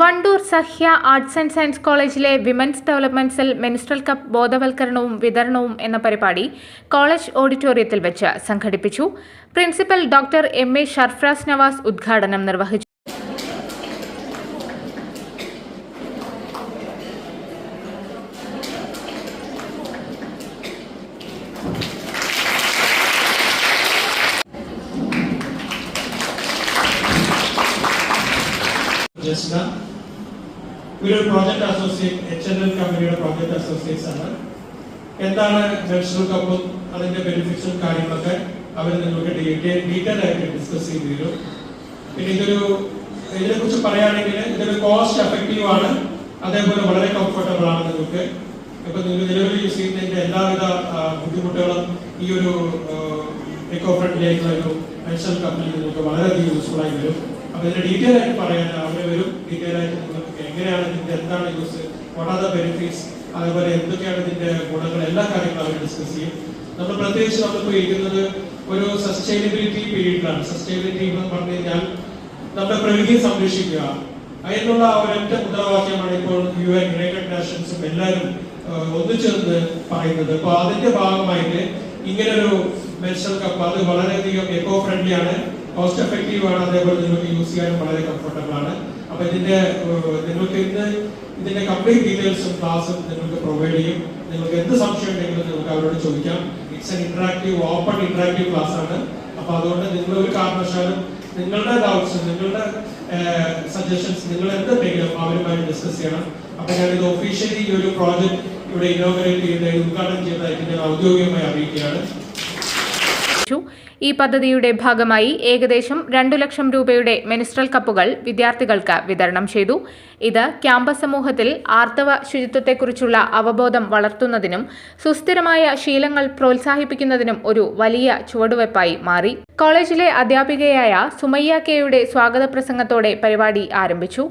Wandoor Sahya arts and science കോളേജിലെ women's development cell menstrual cup ബോധവൽക്കരണവും വിതരണവും എന്ന പരിപാടി കോളേജ് ഓഡിറ്റോറിയത്തിൽ വെച്ച് സംഘടിപ്പിച്ചു. Principal doctor M A Sarfraz Nawaz ഉദ്ഘാടനം നിർവഹിച്ചു. ജസ്ന ഇവരൊരു project associate H N L കമ്പനിയുടെ പ്രോജക്ട് അസോസിയേറ്റ്സ് ആണ്. എന്താണ് ജഡ്ഷൽ കപ്പും അതിന്റെ ബെനിഫിറ്റ്സും കാര്യങ്ങളൊക്കെ അവർ നിങ്ങൾക്ക് ഡീറ്റെയിൽ ആയിട്ട് ഡിസ്കസ് ചെയ്തു തരും. പിന്നെ ഇതൊരു ഇതിനെ കുറിച്ച് പറയുകയാണെങ്കിൽ ഇതൊരു കോസ്റ്റ് എഫക്റ്റീവ് ആണ്. അതേപോലെ വളരെ കംഫർട്ടബിൾ ആണ് നിങ്ങൾക്ക്. ഇപ്പൊ നിങ്ങൾ നിലവിൽ യൂസ് ചെയ്യുന്നതിന്റെ എല്ലാവിധ ബുദ്ധിമുട്ടുകളും ഈ ഒരു എക്കോ ഫ്രണ്ട്ലി ആയിട്ടുള്ള ഒരു മെൻഷൽ കപ്പിൽ നിങ്ങൾക്ക് വളരെയധികം യൂസ്ഫുൾ ആയി വരും. അപ്പൊ ഇതിന്റെ ഡീറ്റെയിൽ ആയിട്ട് പറയാൻ അവിടെ വരും. ഡീറ്റെയിൽ ആയിട്ട് നിങ്ങൾക്ക് എങ്ങനെയാണ് ഇതിന്റെ എന്താണ് യൂസ് വാട്ട് ദ ബെനിഫിറ്റ്സ് അതേപോലെ എന്തൊക്കെയാണ് ഇതിന്റെ ഗുണങ്ങൾ എല്ലാ കാര്യങ്ങളും അവർ ഡിസ്കസ് ചെയ്യും. നമ്മൾ പ്രത്യേകിച്ച് നമ്മളിപ്പോൾ ഇരിക്കുന്നത് ഒരു സസ്റ്റൈനബിലിറ്റി പീരീഡിലാണ് സസ്റ്റൈനബിലിറ്റി എന്ന് പറഞ്ഞു കഴിഞ്ഞാൽ നമ്മുടെ പ്രകൃതിയെ സംരക്ഷിക്കുക. അതിനുള്ള ഒരൊറ്റ മുദ്രാവാക്യമാണ് ഇപ്പോൾ യു എൻ യുണൈറ്റഡ് നാഷൻസും എല്ലാവരും ഏഹ്, ഒന്നിച്ചേർന്ന് പറയുന്നത്. അപ്പൊ അതിന്റെ ഭാഗമായിട്ട് ഇങ്ങനൊരു മെൻസ്ട്രൽ കപ്പ് അത് വളരെയധികം എക്കോ ഫ്രണ്ട്ലി ആണ്. കോസ്റ്റ് എഫക്റ്റീവ് ആണ് അതേപോലെ നിങ്ങൾക്ക് യൂസ് ചെയ്യാനും വളരെ കംഫർട്ടബിൾ ആണ്. അപ്പൊ ഇതിന്റെ നിങ്ങൾക്ക് ഇന്ന് ഇതിന്റെ കംപ്ലീറ്റ് ഡീറ്റെയിൽസും ക്ലാസ്സും നിങ്ങൾക്ക് പ്രൊവൈഡ് ചെയ്യും. നിങ്ങൾക്ക് എന്ത് സംശയം ഉണ്ടെങ്കിലും നിങ്ങൾക്ക് അവരോട് ചോദിക്കാം. It's an interactive open interactive class ആണ്. അപ്പൊ അതുകൊണ്ട് നിങ്ങൾ ഒരു കാരണവശാലും നിങ്ങളുടെ ഡൗട്ട്സ് നിങ്ങളുടെ സജഷൻസ് നിങ്ങൾ എന്തുണ്ടെങ്കിലും അവരുമായി ഡിസ്കസ് ചെയ്യണം. അപ്പൊ ഞാൻ ഇത് ഒഫീഷ്യലി ഈ ഒരു പ്രോജക്റ്റ് ഇവിടെ ഇനോഗ്രേറ്റ് ചെയ്ത് ഉദ്ഘാടനം ചെയ്തതായിട്ട് ഞാൻ ഔദ്യോഗികമായി അറിയിക്കുകയാണ്. ഈ പദ്ധതിയുടെ ഭാഗമായി ഏകദേശം രണ്ടു ലക്ഷം രൂപയുടെ മെനിസ്ട്രൽ കപ്പുകൾ വിദ്യാർത്ഥികൾക്ക് വിതരണം ചെയ്തു. ഇത് ക്യാമ്പസ് സമൂഹത്തിൽ ആർത്തവ ശുചിത്വത്തെക്കുറിച്ചുള്ള അവബോധം വളർത്തുന്നതിനും സുസ്ഥിരമായ ശീലങ്ങൾ പ്രോത്സാഹിപ്പിക്കുന്നതിനും ഒരു വലിയ ചുവടുവയ്പായി മാറി. കോളേജിലെ അധ്യാപികയായ സുമയ്യ കെയുടെ സ്വാഗത പ്രസംഗത്തോടെ പരിപാടി ആരംഭിച്ചു.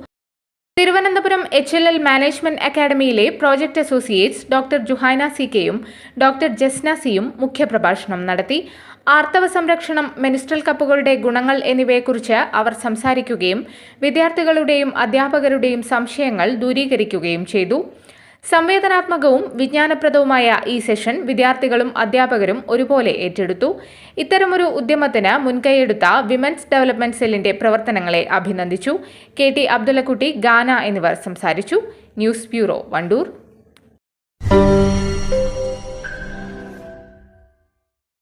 Thiruvananthapuram H L L management അക്കാദമിയിലെ project associates doctor Juhaina C കെയും ഡോക്ടർ ജസ്ന സിയും മുഖ്യപ്രഭാഷണം നടത്തി. ആർത്തവ സംരക്ഷണം മെനിസ്ട്രൽ കപ്പുകളുടെ ഗുണങ്ങൾ എന്നിവയെക്കുറിച്ച് അവർ സംസാരിക്കുകയും വിദ്യാർത്ഥികളുടെയും അധ്യാപകരുടെയും സംശയങ്ങൾ ദൂരീകരിക്കുകയും ചെയ്തു. സംവേദനാത്മകവും വിജ്ഞാനപ്രദവുമായ ഈ സെഷൻ വിദ്യാർത്ഥികളും അധ്യാപകരും ഒരുപോലെ ഏറ്റെടുത്തു. ഇത്തരമൊരു ഉദ്യമത്തിന് മുൻകൈയെടുത്ത വിമൻസ് ഡെവലപ്മെന്റ് സെല്ലിന്റെ പ്രവർത്തനങ്ങളെ അഭിനന്ദിച്ചു. കെ ടി അബ്ദുള്ളക്കുട്ടി ഗാന എന്നിവർ സംസാരിച്ചു. News bureau Wandoor.